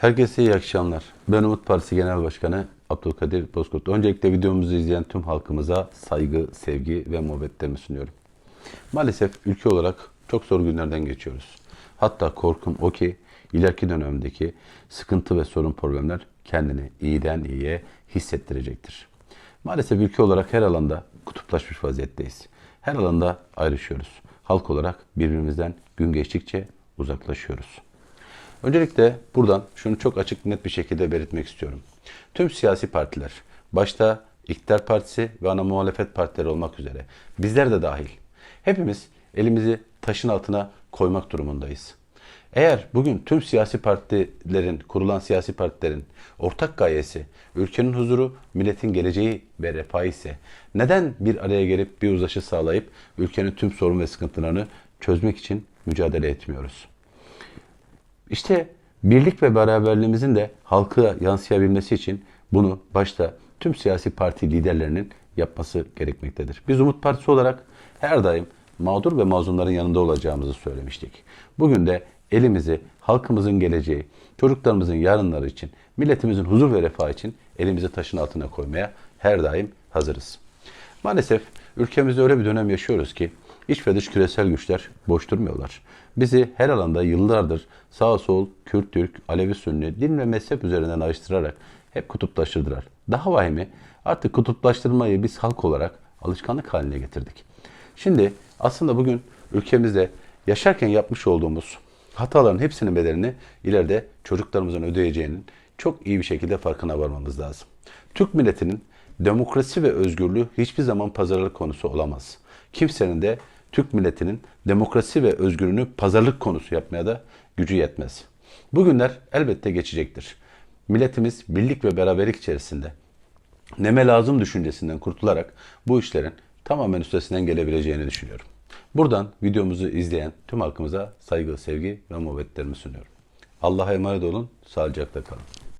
Herkese iyi akşamlar. Ben Umut Partisi Genel Başkanı Abdülkadir Bozkurt. Öncelikle videomuzu izleyen tüm halkımıza saygı, sevgi ve muhabbetlerimi sunuyorum. Maalesef ülke olarak çok zor günlerden geçiyoruz. Hatta korkum o ki ileriki dönemdeki sıkıntı ve sorun problemler kendini iyiden iyiye hissettirecektir. Maalesef ülke olarak her alanda kutuplaşmış vaziyetteyiz. Her alanda ayrışıyoruz. Halk olarak birbirimizden gün geçtikçe uzaklaşıyoruz. Öncelikle buradan şunu çok açık net bir şekilde belirtmek istiyorum. Tüm siyasi partiler, başta İktidar Partisi ve ana muhalefet partileri olmak üzere bizler de dahil hepimiz elimizi taşın altına koymak durumundayız. Eğer bugün tüm siyasi partilerin, kurulan siyasi partilerin ortak gayesi ülkenin huzuru, milletin geleceği ve refahı ise neden bir araya gelip bir uzlaşı sağlayıp ülkenin tüm sorun ve sıkıntılarını çözmek için mücadele etmiyoruz? İşte birlik ve beraberliğimizin de halka yansıyabilmesi için bunu başta tüm siyasi parti liderlerinin yapması gerekmektedir. Biz Umut Partisi olarak her daim mağdur ve mazlumların yanında olacağımızı söylemiştik. Bugün de elimizi halkımızın geleceği, çocuklarımızın yarınları için, milletimizin huzur ve refah için elimizi taşın altına koymaya her daim hazırız. Maalesef ülkemizde öyle bir dönem yaşıyoruz ki iç ve dış küresel güçler boş durmuyorlar. Bizi her alanda yıllardır sağ sol, Kürt, Türk, Alevi, Sünni, din ve mezhep üzerinden ayrıştırarak hep kutuplaştırdılar. Daha vahimi artık kutuplaştırmayı biz halk olarak alışkanlık haline getirdik. Şimdi aslında bugün ülkemizde yaşarken yapmış olduğumuz hataların hepsinin bedelini ileride çocuklarımızın ödeyeceğinin çok iyi bir şekilde farkına varmamız lazım. Türk milletinin demokrasi ve özgürlüğü hiçbir zaman pazarlık konusu olamaz. Kimsenin de Türk milletinin demokrasi ve özgürlüğünü pazarlık konusu yapmaya da gücü yetmez. Bu günler elbette geçecektir. Milletimiz birlik ve beraberlik içerisinde neme lazım düşüncesinden kurtularak bu işlerin tamamen üstesinden gelebileceğini düşünüyorum. Buradan videomuzu izleyen tüm halkımıza saygı, sevgi ve muhabbetlerimi sunuyorum. Allah'a emanet olun, sağlıcakla kalın.